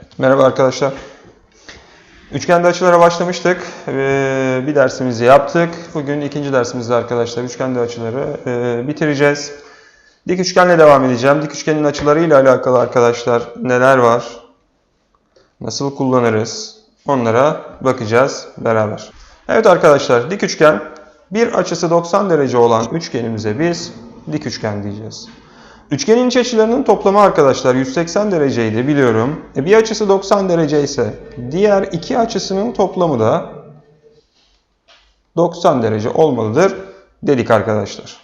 Evet, merhaba arkadaşlar. Üçgende açılara başlamıştık. Ee, bir dersimizi yaptık. Bugün ikinci dersimizde arkadaşlar üçgende açıları e, bitireceğiz. Dik üçgenle devam edeceğim. Dik üçgenin açılarıyla alakalı arkadaşlar neler var? Nasıl kullanırız? Onlara bakacağız beraber. Evet arkadaşlar dik üçgen bir açısı 90 derece olan üçgenimize biz dik üçgen diyeceğiz. Üçgenin iç açılarının toplamı arkadaşlar 180 dereceydi biliyorum. E bir açısı 90 derece ise diğer iki açısının toplamı da 90 derece olmalıdır dedik arkadaşlar.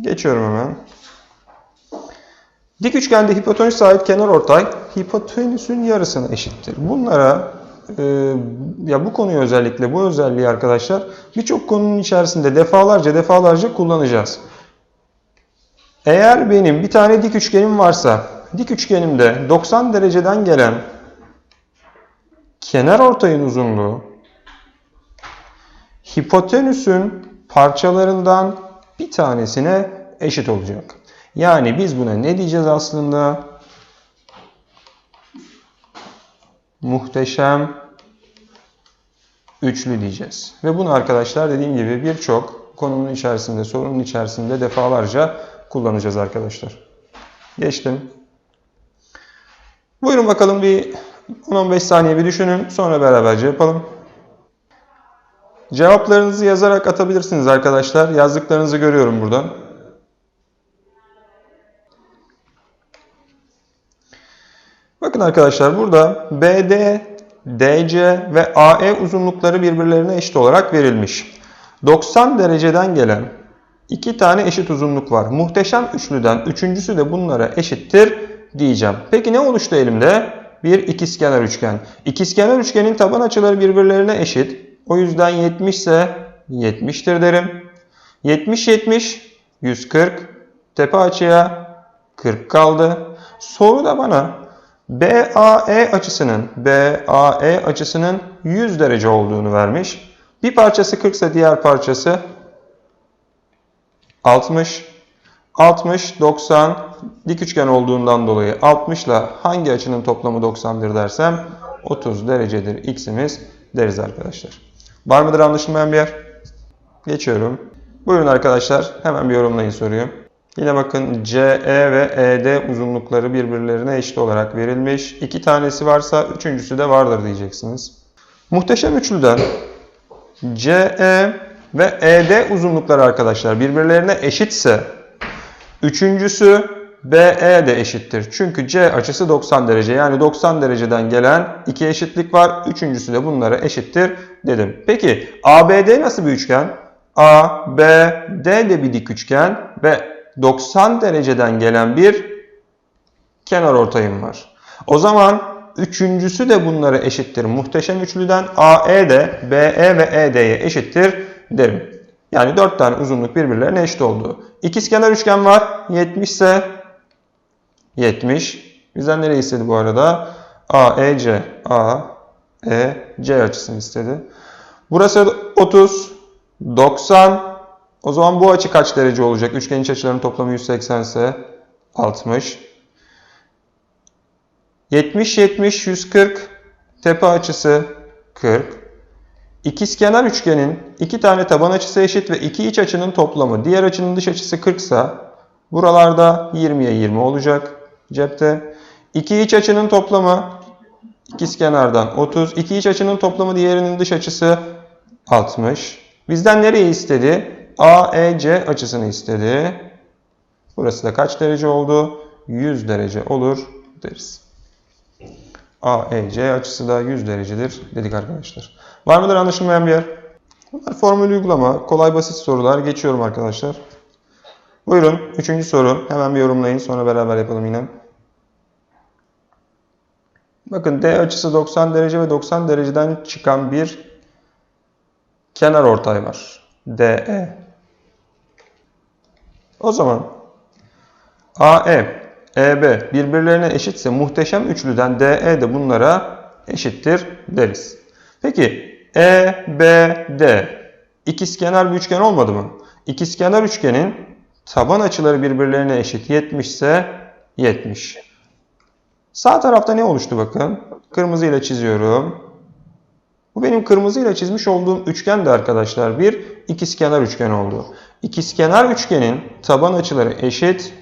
Geçiyorum hemen. Dik üçgende hipotenüse ait kenar ortay hipotenüsün yarısına eşittir. Bunlara e, ya bu konuyu özellikle bu özelliği arkadaşlar birçok konunun içerisinde defalarca defalarca kullanacağız. Eğer benim bir tane dik üçgenim varsa, dik üçgenimde 90 dereceden gelen kenar ortayın uzunluğu hipotenüsün parçalarından bir tanesine eşit olacak. Yani biz buna ne diyeceğiz aslında? Muhteşem üçlü diyeceğiz. Ve bunu arkadaşlar dediğim gibi birçok konunun içerisinde, sorunun içerisinde defalarca kullanacağız arkadaşlar. Geçtim. Buyurun bakalım bir 10-15 saniye bir düşünün. Sonra beraberce yapalım. Cevaplarınızı yazarak atabilirsiniz arkadaşlar. Yazdıklarınızı görüyorum buradan. Bakın arkadaşlar burada BD, DC ve AE uzunlukları birbirlerine eşit olarak verilmiş. 90 dereceden gelen iki tane eşit uzunluk var. Muhteşem üçlüden üçüncüsü de bunlara eşittir diyeceğim. Peki ne oluştu elimde? Bir ikizkenar üçgen. İkizkenar üçgenin taban açıları birbirlerine eşit. O yüzden 70 ise 70'tir derim. 70 70 140 tepe açıya 40 kaldı. Soru da bana BAE açısının BAE açısının 100 derece olduğunu vermiş. Bir parçası 40 ise diğer parçası 60 60 90 dik üçgen olduğundan dolayı 60 ile hangi açının toplamı 90'dır dersem 30 derecedir x'imiz deriz arkadaşlar. Var mıdır anlaşılmayan bir yer? Geçiyorum. Buyurun arkadaşlar hemen bir yorumlayın soruyu. Yine bakın CE ve ED uzunlukları birbirlerine eşit olarak verilmiş. İki tanesi varsa üçüncüsü de vardır diyeceksiniz. Muhteşem üçlüden CE ve ED uzunlukları arkadaşlar birbirlerine eşitse üçüncüsü BE de eşittir. Çünkü C açısı 90 derece. Yani 90 dereceden gelen iki eşitlik var. Üçüncüsü de bunlara eşittir dedim. Peki ABD nasıl bir üçgen? ABD de bir dik üçgen ve 90 dereceden gelen bir kenar ortayım var. O zaman üçüncüsü de bunlara eşittir. Muhteşem üçlüden AE de BE ve ED'ye eşittir derim. Yani 4 tane uzunluk birbirlerine eşit oldu. İkizkenar üçgen var. 70 ise 70. Bizden nereyi istedi bu arada? AEC. AEC açısını istedi. Burası 30. 90. O zaman bu açı kaç derece olacak? Üçgen iç açılarının toplamı 180 ise 60. 70, 70, 140. Tepe açısı 40. İkizkenar üçgenin iki tane taban açısı eşit ve iki iç açının toplamı. Diğer açının dış açısı 40 ise buralarda 20'ye 20 olacak cepte. İki iç açının toplamı ikizkenardan 30. İki iç açının toplamı diğerinin dış açısı 60. Bizden nereyi istedi? AEC açısını istedi. Burası da kaç derece oldu? 100 derece olur deriz. AEC açısı da 100 derecedir dedik arkadaşlar. Var mıdır anlaşılmayan bir yer? Bunlar formül uygulama. Kolay basit sorular. Geçiyorum arkadaşlar. Buyurun. Üçüncü soru. Hemen bir yorumlayın. Sonra beraber yapalım yine. Bakın D açısı 90 derece ve 90 dereceden çıkan bir kenar ortay var. DE. O zaman AE, EB birbirlerine eşitse muhteşem üçlüden DE de bunlara eşittir deriz. Peki EBD ikizkenar bir üçgen olmadı mı? İkizkenar üçgenin taban açıları birbirlerine eşit 70 ise 70. Sağ tarafta ne oluştu bakın. Kırmızı ile çiziyorum. Bu benim kırmızı ile çizmiş olduğum üçgen de arkadaşlar bir ikizkenar üçgen oldu. İkizkenar üçgenin taban açıları eşit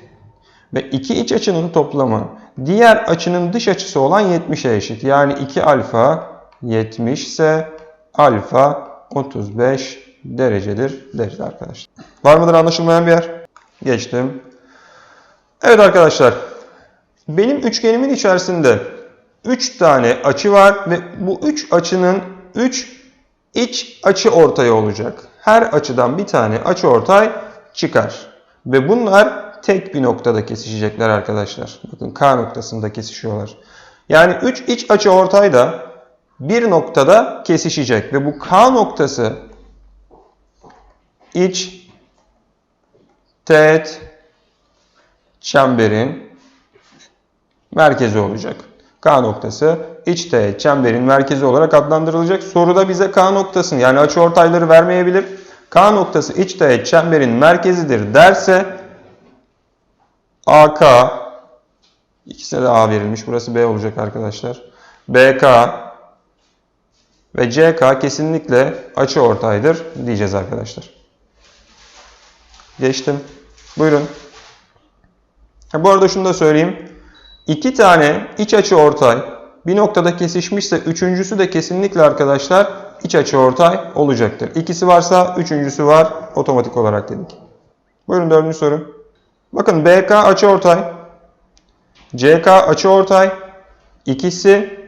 ve iki iç açının toplamı diğer açının dış açısı olan 70'e eşit. Yani 2 alfa 70 ise alfa 35 derecedir deriz arkadaşlar. Var mıdır anlaşılmayan bir yer? Geçtim. Evet arkadaşlar. Benim üçgenimin içerisinde 3 tane açı var ve bu 3 açının 3 iç açı ortaya olacak. Her açıdan bir tane açı ortay çıkar. Ve bunlar tek bir noktada kesişecekler arkadaşlar. Bakın K noktasında kesişiyorlar. Yani 3 iç açı ortay da bir noktada kesişecek ve bu K noktası iç teğet çemberin merkezi olacak. K noktası iç teğet çemberin merkezi olarak adlandırılacak. Soruda bize K noktasını yani açıortayları vermeyebilir. K noktası iç teğet çemberin merkezidir derse AK ikisine de A verilmiş. Burası B olacak arkadaşlar. BK ve CK kesinlikle açı ortaydır diyeceğiz arkadaşlar. Geçtim. Buyurun. Ha, bu arada şunu da söyleyeyim. İki tane iç açı ortay bir noktada kesişmişse üçüncüsü de kesinlikle arkadaşlar iç açı ortay olacaktır. İkisi varsa üçüncüsü var otomatik olarak dedik. Buyurun dördüncü soru. Bakın BK açı ortay. CK açı ortay. İkisi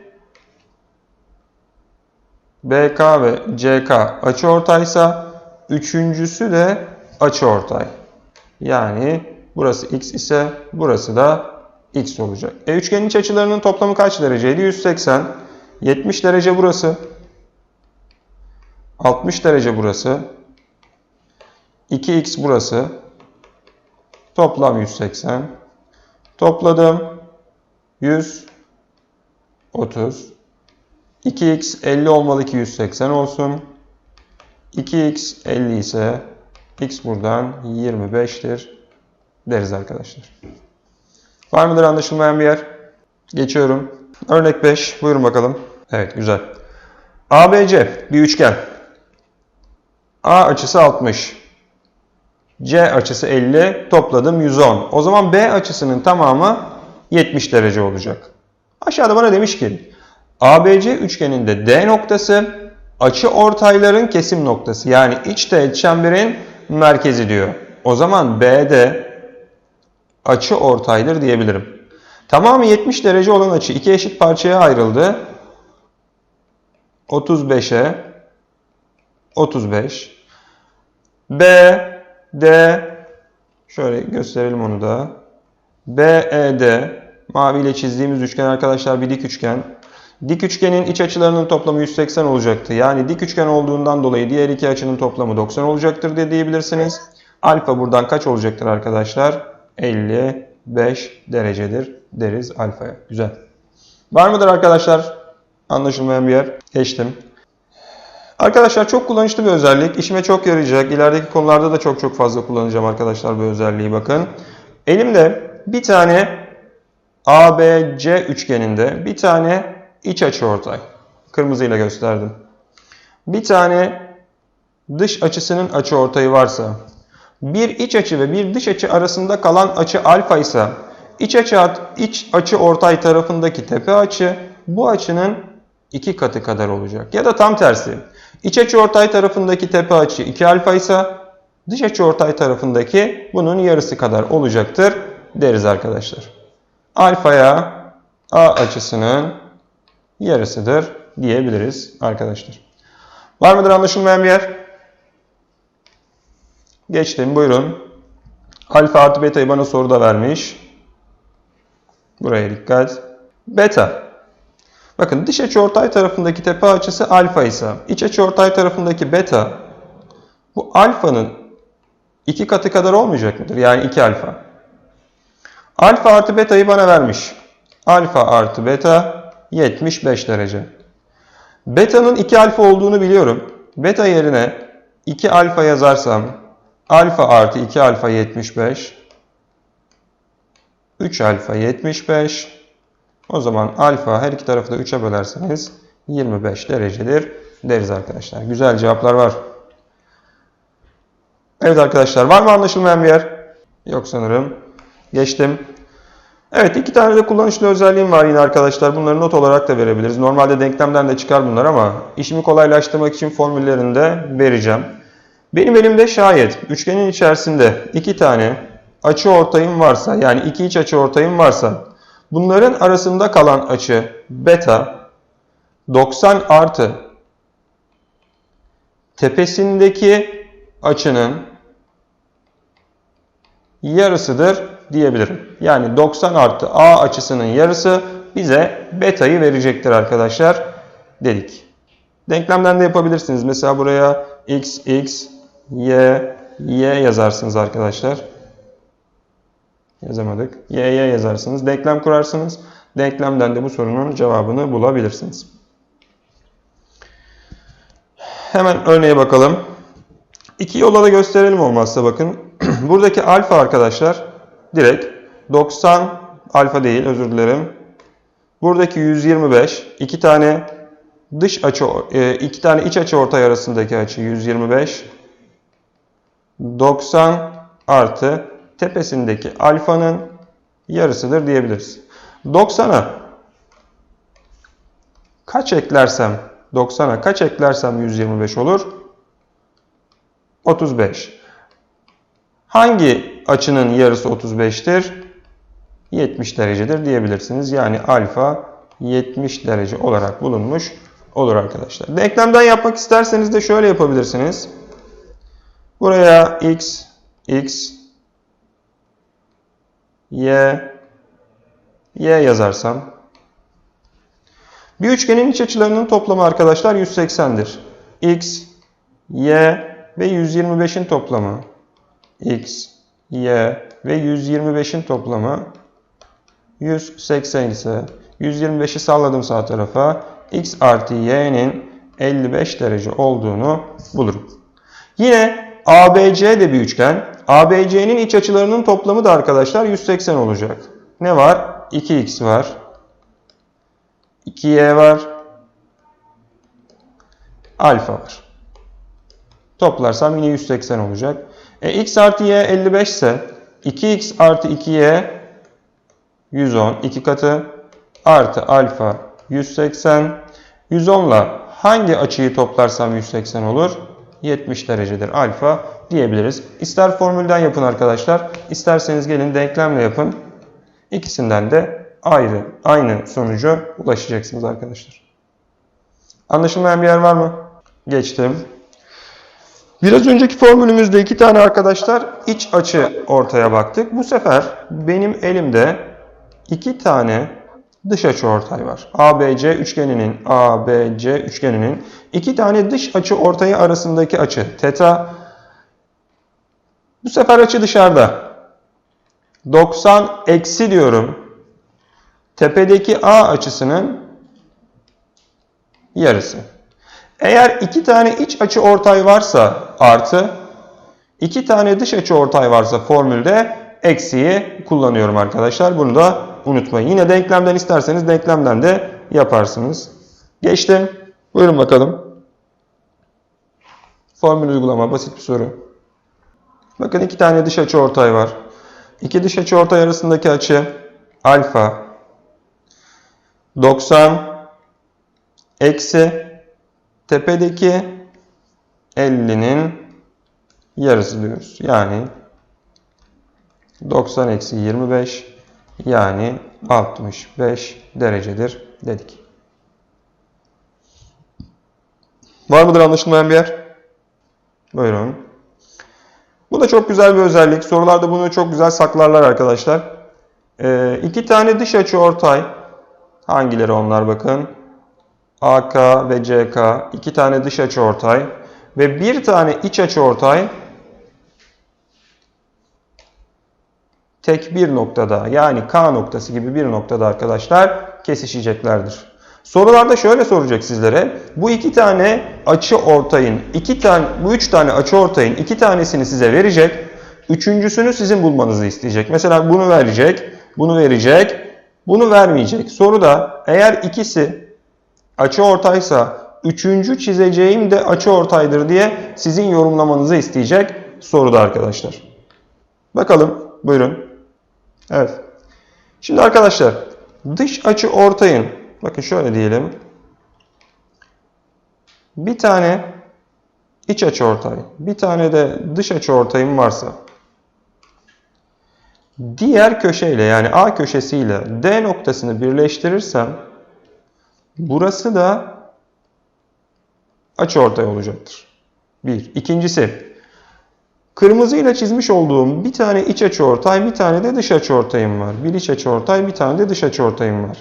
BK ve CK açı ortaysa üçüncüsü de açı ortay. Yani burası x ise burası da x olacak. E üçgenin iç açılarının toplamı kaç dereceydi? 180. 70 derece burası. 60 derece burası. 2x burası. Toplam 180. Topladım. 130. 2x 50 olmalı ki 180 olsun. 2x 50 ise x buradan 25'tir deriz arkadaşlar. Var mıdır anlaşılmayan bir yer? Geçiyorum. Örnek 5. Buyurun bakalım. Evet güzel. ABC bir üçgen. A açısı 60. C açısı 50. Topladım 110. O zaman B açısının tamamı 70 derece olacak. Aşağıda bana demiş ki ABC üçgeninde D noktası açı ortayların kesim noktası. Yani iç teğet çemberin merkezi diyor. O zaman BD açı ortaydır diyebilirim. Tamamı 70 derece olan açı iki eşit parçaya ayrıldı. 35'e 35. B, D, şöyle gösterelim onu da. BED, mavi ile çizdiğimiz üçgen arkadaşlar bir dik üçgen. Dik üçgenin iç açılarının toplamı 180 olacaktı. Yani dik üçgen olduğundan dolayı diğer iki açının toplamı 90 olacaktır diye diyebilirsiniz. Alfa buradan kaç olacaktır arkadaşlar? 55 derecedir deriz alfaya. Güzel. Var mıdır arkadaşlar? Anlaşılmayan bir yer. Geçtim. Arkadaşlar çok kullanışlı bir özellik. İşime çok yarayacak. İlerideki konularda da çok çok fazla kullanacağım arkadaşlar bu özelliği bakın. Elimde bir tane ABC üçgeninde bir tane iç açıortay. Kırmızıyla gösterdim. Bir tane dış açısının açıortayı varsa bir iç açı ve bir dış açı arasında kalan açı alfa ise iç açı, iç açı ortay tarafındaki tepe açı bu açının iki katı kadar olacak. Ya da tam tersi. İç açı ortay tarafındaki tepe açı 2 alfa ise dış açı ortay tarafındaki bunun yarısı kadar olacaktır deriz arkadaşlar. Alfaya A açısının yarısıdır diyebiliriz arkadaşlar. Var mıdır anlaşılmayan bir yer? Geçtim buyurun. Alfa artı beta'yı bana soruda vermiş. Buraya dikkat. Beta. Bakın dış açıortay tarafındaki tepe açısı alfa ise iç açıortay tarafındaki beta bu alfanın iki katı kadar olmayacak mıdır? Yani 2 alfa. Alfa artı beta'yı bana vermiş. Alfa artı beta 75 derece. Beta'nın 2 alfa olduğunu biliyorum. Beta yerine 2 alfa yazarsam alfa artı 2 alfa 75 3 alfa 75 O zaman alfa her iki tarafı da 3'e bölerseniz 25 derecedir deriz arkadaşlar. Güzel cevaplar var. Evet arkadaşlar var mı anlaşılmayan bir yer? Yok sanırım. Geçtim. Evet iki tane de kullanışlı özelliğim var yine arkadaşlar. Bunları not olarak da verebiliriz. Normalde denklemden de çıkar bunlar ama işimi kolaylaştırmak için formüllerini de vereceğim. Benim elimde şayet üçgenin içerisinde iki tane açı ortayım varsa yani iki iç açı ortayım varsa bunların arasında kalan açı beta 90 artı tepesindeki açının yarısıdır diyebilirim. Yani 90 artı A açısının yarısı bize beta'yı verecektir arkadaşlar dedik. Denklemden de yapabilirsiniz. Mesela buraya x, x, y, y yazarsınız arkadaşlar. Yazamadık. y, y yazarsınız. Denklem kurarsınız. Denklemden de bu sorunun cevabını bulabilirsiniz. Hemen örneğe bakalım. İki yola da gösterelim olmazsa bakın. Buradaki alfa arkadaşlar direkt 90 alfa değil özür dilerim. Buradaki 125 iki tane dış açı e, iki tane iç açı ortay arasındaki açı 125 90 artı tepesindeki alfanın yarısıdır diyebiliriz. 90'a kaç eklersem 90'a kaç eklersem 125 olur? 35. Hangi açının yarısı 35'tir? 70 derecedir diyebilirsiniz. Yani alfa 70 derece olarak bulunmuş olur arkadaşlar. Denklemden yapmak isterseniz de şöyle yapabilirsiniz. Buraya x, x, y, y yazarsam bir üçgenin iç açılarının toplamı arkadaşlar 180'dir. x, y ve 125'in toplamı x, y ve 125'in toplamı 180 ise 125'i salladım sağ tarafa x artı y'nin 55 derece olduğunu bulurum. Yine ABC de bir üçgen. ABC'nin iç açılarının toplamı da arkadaşlar 180 olacak. Ne var? 2x var. 2y var. Alfa var. Toplarsam yine 180 olacak. E, x artı y 55 ise 2x artı 2y 110 2 katı artı alfa 180 110 ile hangi açıyı toplarsam 180 olur? 70 derecedir alfa diyebiliriz. İster formülden yapın arkadaşlar, isterseniz gelin denklemle yapın. İkisinden de ayrı, aynı sonuca ulaşacaksınız arkadaşlar. Anlaşılmayan bir yer var mı? Geçtim. Biraz önceki formülümüzde iki tane arkadaşlar iç açı ortaya baktık. Bu sefer benim elimde iki tane dış açı ortay var. ABC üçgeninin ABC üçgeninin iki tane dış açı ortayı arasındaki açı teta. Bu sefer açı dışarıda. 90 eksi diyorum. Tepedeki A açısının yarısı. Eğer iki tane iç açı ortay varsa artı, iki tane dış açı ortay varsa formülde eksiyi kullanıyorum arkadaşlar. Bunu da unutmayın. Yine denklemden isterseniz denklemden de yaparsınız. Geçtim. Buyurun bakalım. Formül uygulama basit bir soru. Bakın iki tane dış açı ortay var. İki dış açı ortay arasındaki açı alfa 90 eksi tepedeki 50'nin yarısı diyoruz. Yani 90 eksi 25 yani 65 derecedir dedik. Var mıdır anlaşılmayan bir yer? Buyurun. Bu da çok güzel bir özellik. Sorularda bunu çok güzel saklarlar arkadaşlar. Ee, iki tane dış açı ortay. Hangileri onlar bakın. AK ve CK. iki tane dış açı ortay. Ve bir tane iç açı ortay. Tek bir noktada yani K noktası gibi bir noktada arkadaşlar kesişeceklerdir. Sorularda şöyle soracak sizlere. Bu iki tane açı ortayın, iki tane, bu üç tane açı ortayın iki tanesini size verecek. Üçüncüsünü sizin bulmanızı isteyecek. Mesela bunu verecek, bunu verecek, Bunu vermeyecek. Soruda eğer ikisi açı ortaysa üçüncü çizeceğim de açı ortaydır diye sizin yorumlamanızı isteyecek soruda arkadaşlar. Bakalım buyurun. Evet. Şimdi arkadaşlar dış açı ortayın bakın şöyle diyelim. Bir tane iç açı ortay, bir tane de dış açı ortayım varsa diğer köşeyle yani A köşesiyle D noktasını birleştirirsem burası da açı ortay olacaktır. Bir. İkincisi kırmızıyla çizmiş olduğum bir tane iç açı ortay bir tane de dış açı ortayım var. Bir iç açı ortay bir tane de dış açı ortayım var.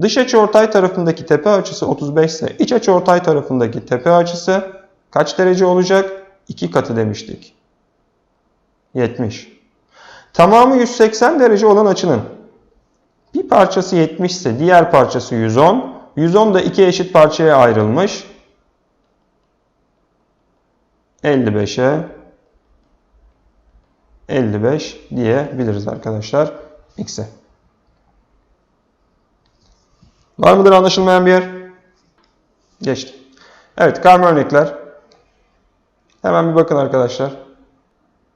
Dış açı ortay tarafındaki tepe açısı 35 ise iç açı ortay tarafındaki tepe açısı kaç derece olacak? 2 katı demiştik. 70. Tamamı 180 derece olan açının bir parçası 70 ise diğer parçası 110. 110 da iki eşit parçaya ayrılmış. 55'e 55 diyebiliriz arkadaşlar x'e. Var mıdır anlaşılmayan bir yer? Geçtim. Evet karma örnekler. Hemen bir bakın arkadaşlar.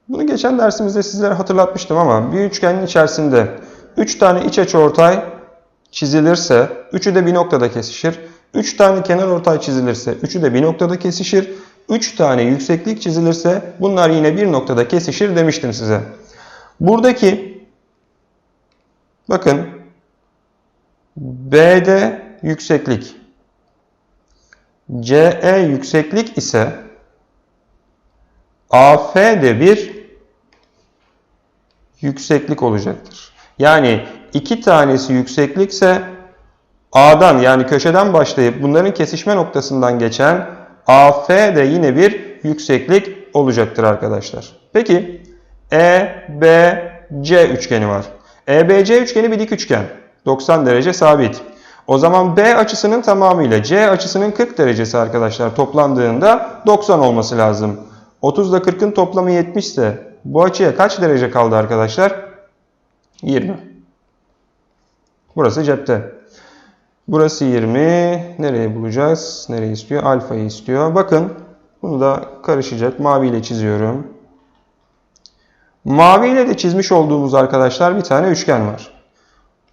Bunu geçen dersimizde sizlere hatırlatmıştım ama bir üçgenin içerisinde 3 tane iç açı ortay çizilirse üçü de bir noktada kesişir. 3 tane kenar ortay çizilirse üçü de bir noktada kesişir. 3 tane yükseklik çizilirse bunlar yine bir noktada kesişir demiştim size. Buradaki bakın BD yükseklik CE yükseklik ise AF de bir yükseklik olacaktır. Yani iki tanesi yükseklikse A'dan yani köşeden başlayıp bunların kesişme noktasından geçen AF de yine bir yükseklik olacaktır arkadaşlar. Peki EBC üçgeni var. EBC üçgeni bir dik üçgen. 90 derece sabit. O zaman B açısının tamamıyla C açısının 40 derecesi arkadaşlar toplandığında 90 olması lazım. 30 ile 40'ın toplamı 70 ise bu açıya kaç derece kaldı arkadaşlar? 20. Burası cepte. Burası 20. Nereyi bulacağız? Nereyi istiyor? Alfayı istiyor. Bakın bunu da karışacak. Mavi ile çiziyorum. Mavi ile de çizmiş olduğumuz arkadaşlar bir tane üçgen var.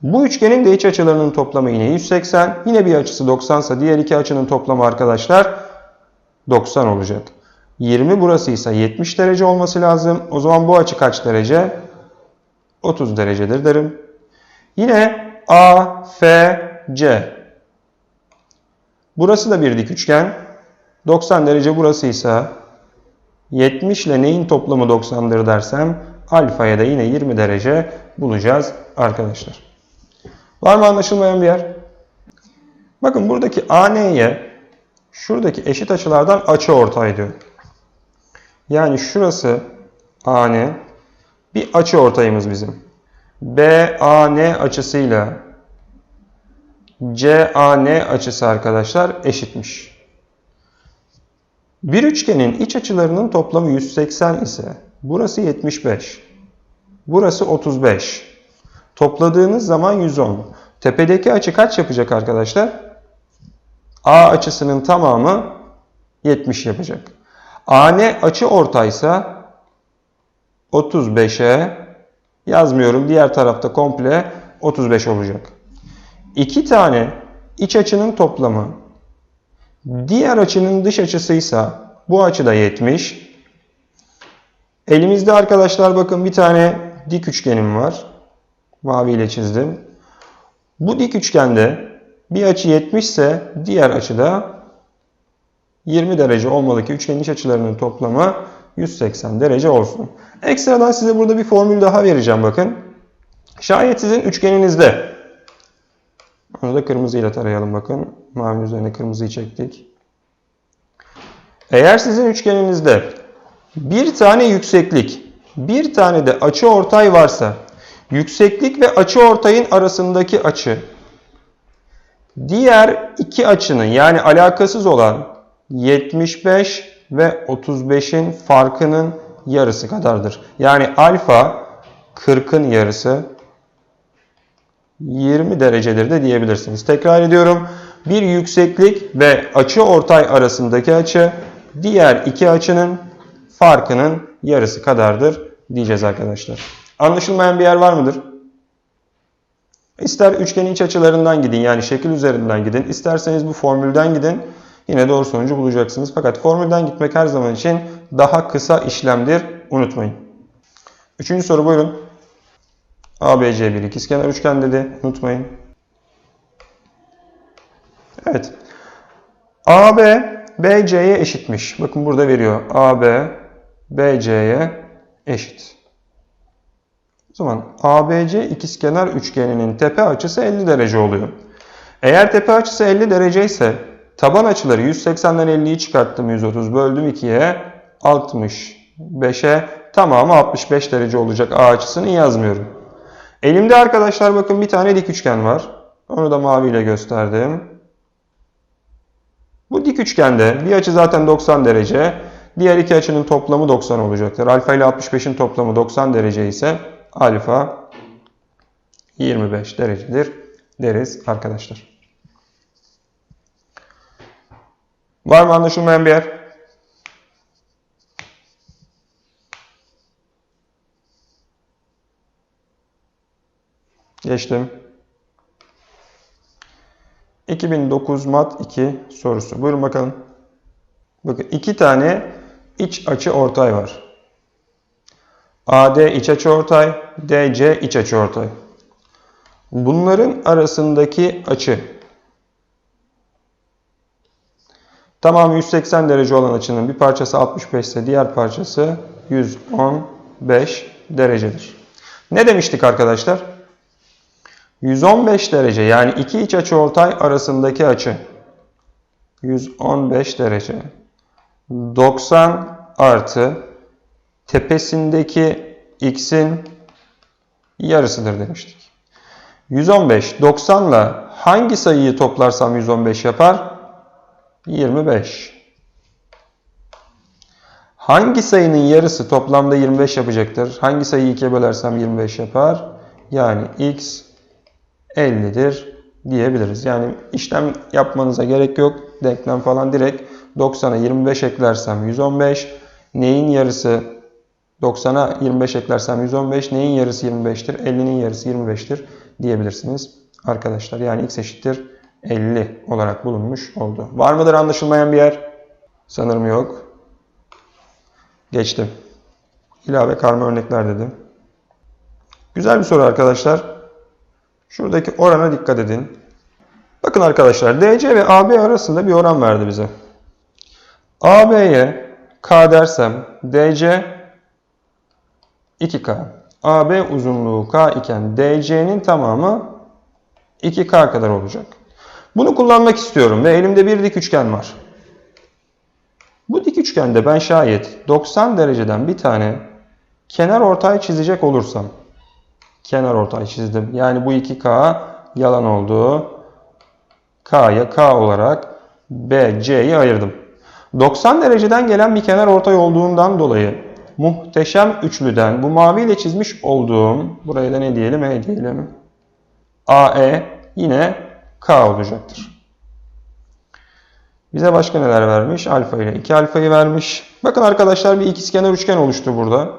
Bu üçgenin de iç açılarının toplamı yine 180. Yine bir açısı 90 ise diğer iki açının toplamı arkadaşlar 90 olacak. 20 burası ise 70 derece olması lazım. O zaman bu açı kaç derece? 30 derecedir derim. Yine A, F, C. Burası da bir dik üçgen. 90 derece burası ise 70 ile neyin toplamı 90'dır dersem alfaya da yine 20 derece bulacağız arkadaşlar. Var mı anlaşılmayan bir yer? Bakın buradaki AN'ye şuradaki eşit açılardan açı ortay diyor. Yani şurası AN bir açı ortayımız bizim. BAN açısıyla CAN açısı arkadaşlar eşitmiş. Bir üçgenin iç açılarının toplamı 180 ise burası 75. Burası 35. Topladığınız zaman 110. Tepedeki açı kaç yapacak arkadaşlar? A açısının tamamı 70 yapacak. AN açı ortaysa 35'e yazmıyorum. Diğer tarafta komple 35 olacak. İki tane iç açının toplamı diğer açının dış açısıysa bu açı da 70. Elimizde arkadaşlar bakın bir tane dik üçgenim var. Mavi ile çizdim. Bu dik üçgende bir açı 70 ise diğer açı da 20 derece olmalı ki üçgenin iç açılarının toplamı 180 derece olsun. Ekstradan size burada bir formül daha vereceğim bakın. Şayet sizin üçgeninizde onu da kırmızıyla tarayalım bakın. Mavi üzerine kırmızıyı çektik. Eğer sizin üçgeninizde bir tane yükseklik, bir tane de açı ortay varsa yükseklik ve açı ortayın arasındaki açı diğer iki açının yani alakasız olan 75 ve 35'in farkının yarısı kadardır. Yani alfa 40'ın yarısı 20 derecedir de diyebilirsiniz. Tekrar ediyorum. Bir yükseklik ve açı ortay arasındaki açı diğer iki açının farkının yarısı kadardır diyeceğiz arkadaşlar. Anlaşılmayan bir yer var mıdır? İster üçgenin iç açılarından gidin yani şekil üzerinden gidin. isterseniz bu formülden gidin. Yine doğru sonucu bulacaksınız. Fakat formülden gitmek her zaman için daha kısa işlemdir. Unutmayın. Üçüncü soru buyurun. ABC bir ikizkenar üçgen dedi. Unutmayın. Evet. AB BC'ye eşitmiş. Bakın burada veriyor. AB BC'ye eşit. O zaman ABC ikizkenar üçgeninin tepe açısı 50 derece oluyor. Eğer tepe açısı 50 derece ise taban açıları 180'den 50'yi çıkarttım 130 böldüm 2'ye 65'e tamamı 65 derece olacak A açısını yazmıyorum. Elimde arkadaşlar bakın bir tane dik üçgen var. Onu da maviyle gösterdim. Bu dik üçgende bir açı zaten 90 derece. Diğer iki açının toplamı 90 olacaktır. Alfa ile 65'in toplamı 90 derece ise alfa 25 derecedir deriz arkadaşlar. Var mı anlaşılmayan bir yer? Geçtim. 2009 Mat 2 sorusu. Buyurun bakalım. Bakın iki tane iç açı ortay var. AD iç açı ortay, DC iç açı ortay. Bunların arasındaki açı tamam 180 derece olan açının bir parçası 65 ise diğer parçası 115 derecedir. Ne demiştik arkadaşlar? 115 derece yani iki iç açı ortay arasındaki açı 115 derece 90 artı tepesindeki x'in yarısıdır demiştik. 115 90 ile hangi sayıyı toplarsam 115 yapar? 25. Hangi sayının yarısı toplamda 25 yapacaktır? Hangi sayıyı 2'ye bölersem 25 yapar? Yani x 50'dir diyebiliriz. Yani işlem yapmanıza gerek yok. Denklem falan direkt 90'a 25 eklersem 115. Neyin yarısı 90'a 25 eklersem 115. Neyin yarısı 25'tir? 50'nin yarısı 25'tir diyebilirsiniz arkadaşlar. Yani x eşittir 50 olarak bulunmuş oldu. Var mıdır anlaşılmayan bir yer? Sanırım yok. Geçtim. İlave karma örnekler dedim. Güzel bir soru arkadaşlar. Şuradaki orana dikkat edin. Bakın arkadaşlar DC ve AB arasında bir oran verdi bize. AB'ye K dersem DC 2K. AB uzunluğu K iken DC'nin tamamı 2K kadar olacak. Bunu kullanmak istiyorum ve elimde bir dik üçgen var. Bu dik üçgende ben şayet 90 dereceden bir tane kenar ortay çizecek olursam kenar ortay çizdim. Yani bu 2K yalan oldu. K'ya K olarak B, C'yi ayırdım. 90 dereceden gelen bir kenar ortay olduğundan dolayı muhteşem üçlüden bu maviyle çizmiş olduğum buraya da ne diyelim E diyelim. AE yine K olacaktır. Bize başka neler vermiş? Alfa ile 2 alfayı vermiş. Bakın arkadaşlar bir ikizkenar üçgen oluştu burada.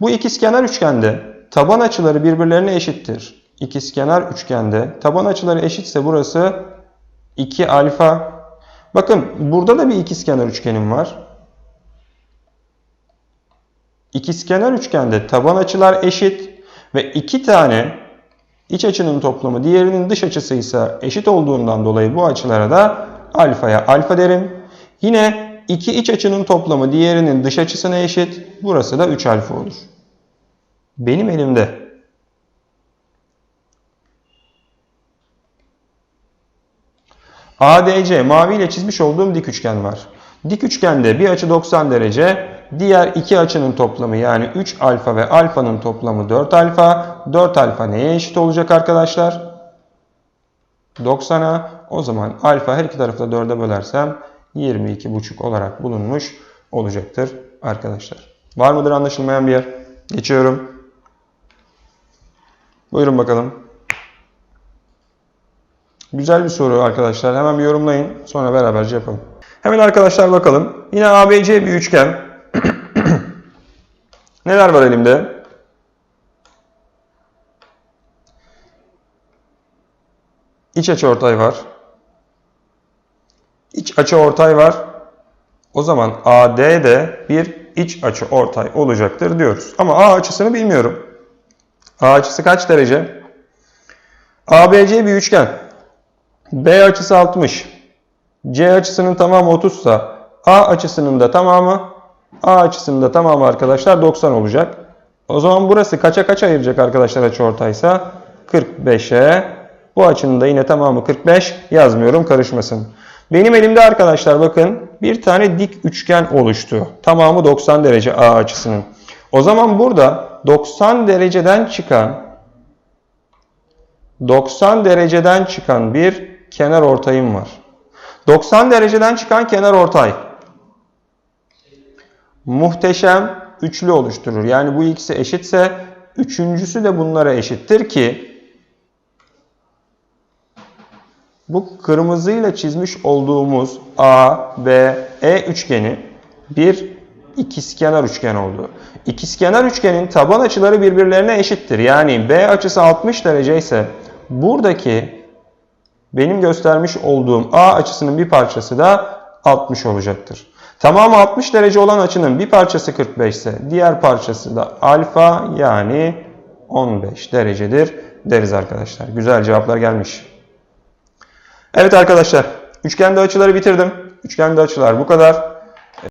Bu ikizkenar üçgende taban açıları birbirlerine eşittir. İkizkenar üçgende taban açıları eşitse burası 2 alfa. Bakın burada da bir ikizkenar üçgenim var. İkizkenar üçgende taban açılar eşit ve iki tane iç açının toplamı diğerinin dış açısı ise eşit olduğundan dolayı bu açılara da alfaya alfa derim. Yine iki iç açının toplamı diğerinin dış açısına eşit. Burası da 3 alfa olur. Benim elimde ADC mavi ile çizmiş olduğum dik üçgen var. Dik üçgende bir açı 90 derece, diğer iki açının toplamı yani 3 alfa ve alfanın toplamı 4 alfa. 4 alfa neye eşit olacak arkadaşlar? 90'a. O zaman alfa her iki tarafı da 4'e bölersem 22,5 olarak bulunmuş olacaktır arkadaşlar. Var mıdır anlaşılmayan bir yer? Geçiyorum. Buyurun bakalım. Güzel bir soru arkadaşlar. Hemen bir yorumlayın. Sonra beraberce yapalım. Hemen arkadaşlar bakalım. Yine ABC bir üçgen. Neler var elimde? İç açı ortay var. İç açı ortay var. O zaman AD de bir iç açı ortay olacaktır diyoruz. Ama A açısını bilmiyorum. A açısı kaç derece? ABC bir üçgen. B açısı 60. C açısının tamamı 30 ise A açısının da tamamı A açısının da tamamı arkadaşlar 90 olacak. O zaman burası kaça kaç ayıracak arkadaşlar açıortaysa 45'e. Bu açının da yine tamamı 45 yazmıyorum karışmasın. Benim elimde arkadaşlar bakın bir tane dik üçgen oluştu. Tamamı 90 derece A açısının. O zaman burada 90 dereceden çıkan 90 dereceden çıkan bir kenar ortayım var. 90 dereceden çıkan kenar ortay muhteşem üçlü oluşturur. Yani bu ikisi eşitse üçüncüsü de bunlara eşittir ki bu kırmızıyla çizmiş olduğumuz A, B, E üçgeni bir ikizkenar üçgen oldu. İkizkenar üçgenin taban açıları birbirlerine eşittir. Yani B açısı 60 derece ise buradaki benim göstermiş olduğum A açısının bir parçası da 60 olacaktır. Tamamı 60 derece olan açının bir parçası 45 ise diğer parçası da alfa yani 15 derecedir deriz arkadaşlar. Güzel cevaplar gelmiş. Evet arkadaşlar üçgende açıları bitirdim. Üçgende açılar bu kadar.